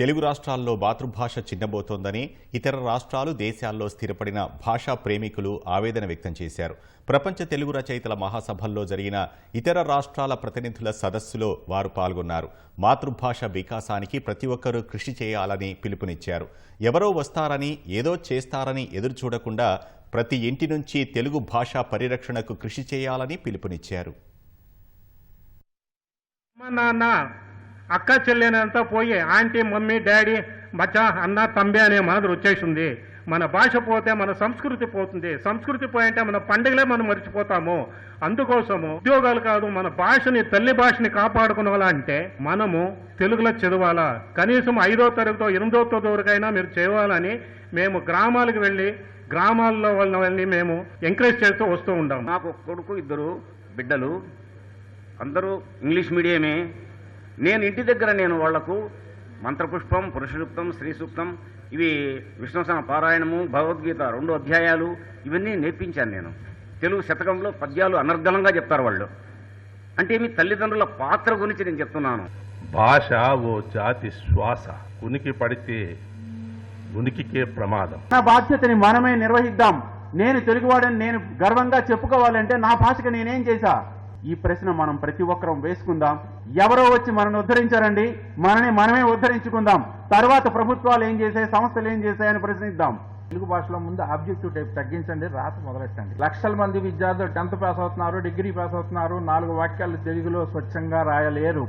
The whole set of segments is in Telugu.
తెలుగు రాష్ట్రాల్లో మాతృభాష చిన్నబోతోందని ఇతర రాష్ట్రాలు దేశాల్లో స్థిరపడిన భాషా ప్రేమికులు ఆవేదన వ్యక్తం చేశారు. ప్రపంచ తెలుగు రచయితల మహాసభల్లో జరిగిన ఇతర రాష్ట్రాల ప్రతినిధుల సదస్సులో వారు పాల్గొన్నారు. మాతృభాష వికాసానికి ప్రతి ఒక్కరూ కృషి చేయాలని పిలుపునిచ్చారు. ఎవరో వస్తారని ఏదో చేస్తారని ఎదురు చూడకుండా ప్రతి ఇంటి నుంచి తెలుగు భాషా పరిరక్షణకు కృషి చేయాలని పిలుపునిచ్చారు. నాన్న అక్క చెల్లెనంతా పోయి ఆంటీ మమ్మీ డాడీ మచ్చా అన్న తంబి అనే మాదిరి వచ్చేసింది. మన భాష పోతే మన సంస్కృతి పోతుంది. సంస్కృతి పోయంటే మన పండుగలే మనం మర్చిపోతాము. అందుకోసము ఉద్యోగాలు కాదు మన భాషని తల్లి భాషని కాపాడుకోవాలంటే మనము తెలుగులో చదవాలా. కనీసం ఐదో తరగతో ఎనిమిదో తరగతి వరకైనా మీరు చేయాలని మేము గ్రామాలకు వెళ్ళి గ్రామాల్లో వాళ్ళని మేము ఎంకరేజ్ చేస్తూ వస్తూ ఉంటాం నాకు కొడుకు ఇద్దరు బిడ్డలు. అందరూ ఇంగ్లీష్ మీడియమే. నేను ఇంటి దగ్గర నేను వాళ్ళకు మంత్రపుష్పం పురుషసూక్తం స్త్రీ సూక్తం ఇవి విష్ణుసన పారాయణము భగవద్గీత రెండు అధ్యాయాలు ఇవన్నీ నేర్పించాను నేను. తెలుగు శతకంలో పద్యాలు అనర్గళంగా చెప్తారు వాళ్ళు. అంటే మీ తల్లిదండ్రుల పాత్ర గురించి నేను చెప్తున్నాను. భాష ఓ జాతి శ్వాస. ఉనికి పడితే ఉనికికే ప్రమాదం. నా బాధ్యతని మనమే నిర్వహిద్దాం. నేను తెలుగువాడని నేను గర్వంగా చెప్పుకోవాలంటే నా భాషకు నేనేం చేశా? ఈ ప్రశ్న మనం ప్రతి ఒక్కరం వేసుకుందాం. ఎవరో వచ్చి మనల్ని ఉద్ధరించారండి? మనని మనమే ఉద్ధరించుకుందాం. తర్వాత ప్రభుత్వాలు ఏం చేశాయి? సంస్థలు ఏం చేశాయని ప్రశ్నిద్దాం. తెలుగు భాషలో ముందు ఆబ్జెక్టివ్ టైప్ తగ్గించండి రాత మొదలెట్టండి. లక్షల మంది విద్యార్థులు టెన్త్ పాస్ అవుతున్నారు డిగ్రీ పాస్ అవుతున్నారు నాలుగు వాక్యాలు తెలుగులో స్వచ్ఛంగా రాయలేరు.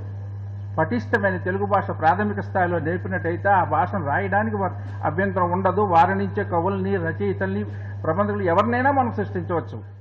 పటిష్టమైన తెలుగు భాష ప్రాథమిక స్థాయిలో నేర్పినట్టయితే ఆ భాషను రాయడానికి అభ్యంతరం ఉండదు. వారి నుంచే కవుల్ని రచయితల్ని ప్రబంధకులు ఎవరినైనా మనం సృష్టించవచ్చు.